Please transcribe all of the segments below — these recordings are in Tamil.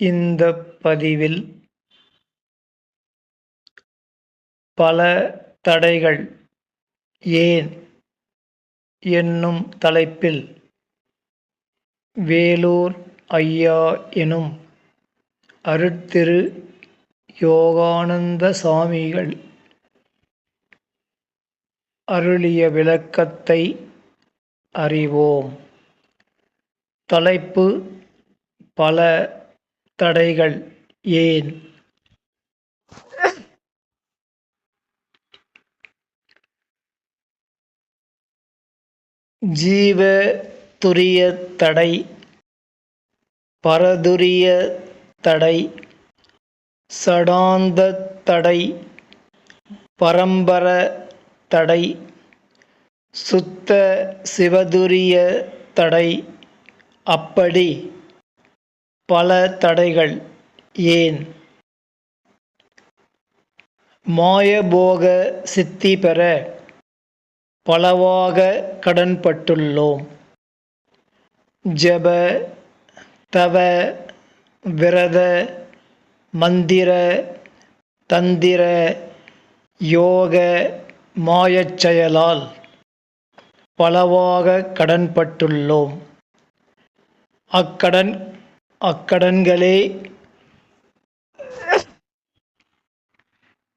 இந்த பதிவில் பல தடைகள் ஏன் என்னும் தலைப்பில் வேலூர் ஐயா எனும் அருட்திரு யோகானந்த சாமிகள் அருளிய விளக்கத்தை அறிவோம். தலைப்பு பல தடைகள் ஏன்? ஜீவ துரிய தடை பரதுரிய தடை சடாந்த தடை பரம்பர தடை சுத்த சிவதுரிய தடை அப்படி. பல தடைகள். ஏன்? மாயபோக சித்தி பெற பலவாக கடன்பட்டுள்ளோம். ஜப தவ விரத மந்திர தந்திர யோக மாயச் செயலால் பலவாக கடன்பட்டுள்ளோம். அக்கடன் அக்கடன்களே.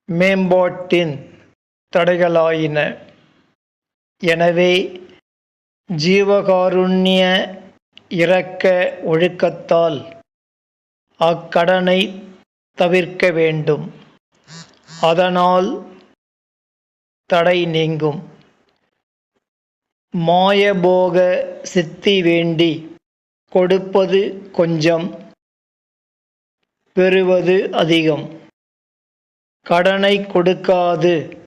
மேம்பாட்டின் தடைகளாயின. எனவே ஜீவகாருண்ய இரக்க ஒழுக்கத்தால் அக்கடனை தவிர்க்க வேண்டும். அதனால் தடை நீங்கும். மாயபோக சித்தி வேண்டி கொடுப்பது கொஞ்சம் பெறுவது அதிகம். கடனை கொடுக்காது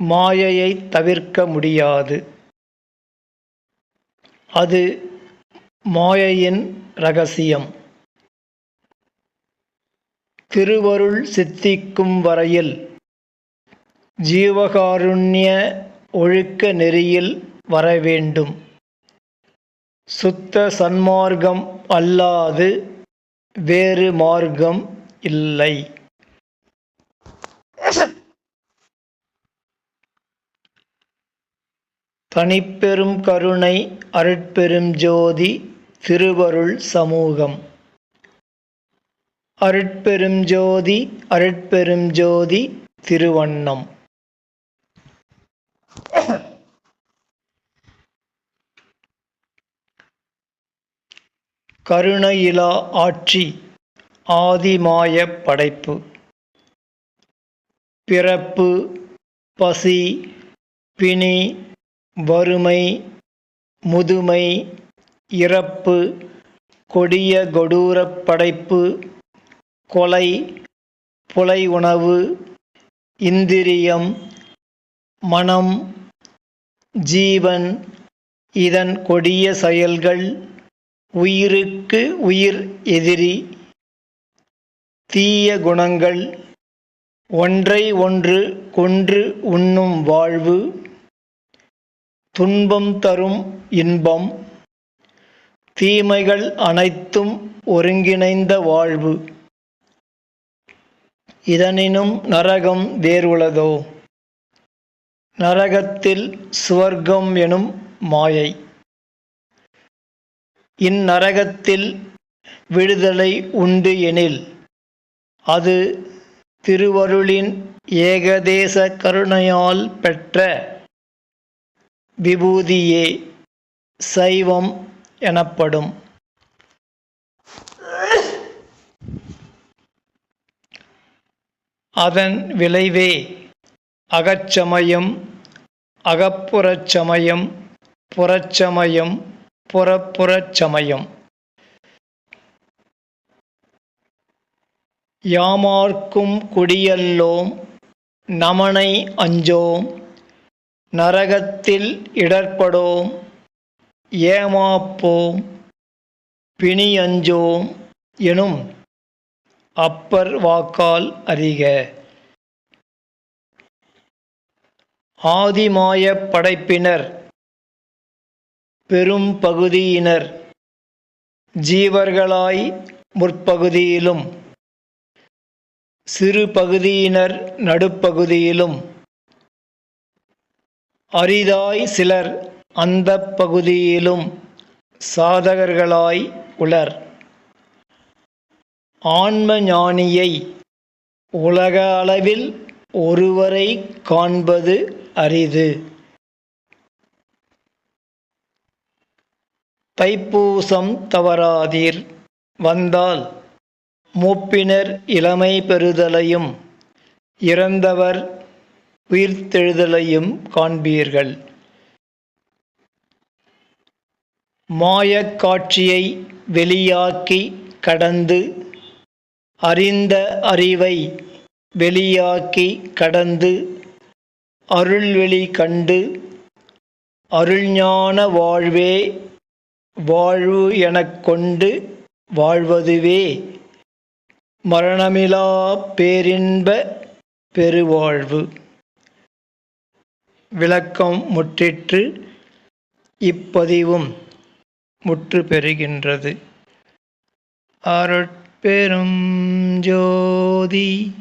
மாயையை தவிர்க்க முடியாது. அது மாயையின் ரகசியம். திருவருள் சித்திக்கும் வரையில் ஜீவகாருண்ய ஒழுக்க நெறியில் வரவேண்டும் சுத்த சன்மார்க்கம் அல்லாது வேறு மார்க்கம் இல்லை. தனிப்பெரும் கருணை அருட்பெரும் ஜோதி திருவருள் சமூகம். அருட்பெரும் ஜோதி அருட்பெரும் ஜோதி திருவண்ணம். கருணையிலா ஆட்சி ஆதிமாயப் படைப்பு. பிறப்பு பசி பிணி வறுமை முதுமை இறப்பு கொடிய கொடூரப் படைப்பு கொலை புலை உணவு இந்திரியம் மனம் ஜீவன் இதன் கொடிய செயல்கள் உயிருக்கு உயிர் எதிரி. தீய குணங்கள் ஒன்றை ஒன்று கொன்று உண்ணும் வாழ்வு. துன்பம் தரும் இன்பம். தீமைகள் அனைத்தும் ஒருங்கிணைந்த வாழ்வு. இதனினும் நரகம் வேறுளதோ? நரகத்தில் சுவர்க்கம் எனும் மாயை. இந்நரகத்தில் விடுதலை உண்டு எனில் அது திருவருளின் ஏகதேச கருணையால் பெற்ற விபூதியே சைவம் எனப்படும். அதன் விளைவே அகச்சமயம் அகப்புறச்சமயம் புறச்சமயம் புறப்புறச் சமயம். யாமார்க்கும் குடியல்லோம் நமனை அஞ்சோம் நரகத்தில் இடர்படோம் ஏமாப்போம் பிணியஞ்சோம் எனும் அப்பர் வாக்கால் அறிக. ஆதிமாயப் படைப்பினர் பெரும் பகுதியினர். ஜீவர்களாய் முற்பகுதியிலும். சிறு பகுதியினர் நடுப்பகுதியிலும். அரிதாய் சிலர் அந்த பகுதியிலும். சாதகர்களாய் உளர் ஆன்ம ஞானியை உலக அளவில் ஒருவரை காண்பது அரிது. தைப்பூசம் தவறாதீர். வந்தால் மூப்பினர் இளமை பெறுதலையும் இறந்தவர் உயிர்த்தெழுதலையும் காண்பீர்கள். மாயக் காட்சியை வெளியாக்கி கடந்து அறிந்த அறிவை வெளியாக்கி கடந்து அருள்வெளி கண்டு அருள்ஞான வாழ்வே வாழ்வு எனக் கொண்டு வாழ்வதுவே. மரணமிலா பேரின்ப பெருவாழ்வு. விளக்கம் முற்றிற்று இப்பதிவும் முற்று பெறுகின்றது. அருட்பெரும் ஜோதி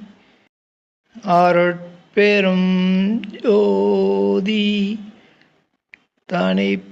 அருட்பெரும் ஜோதி தனி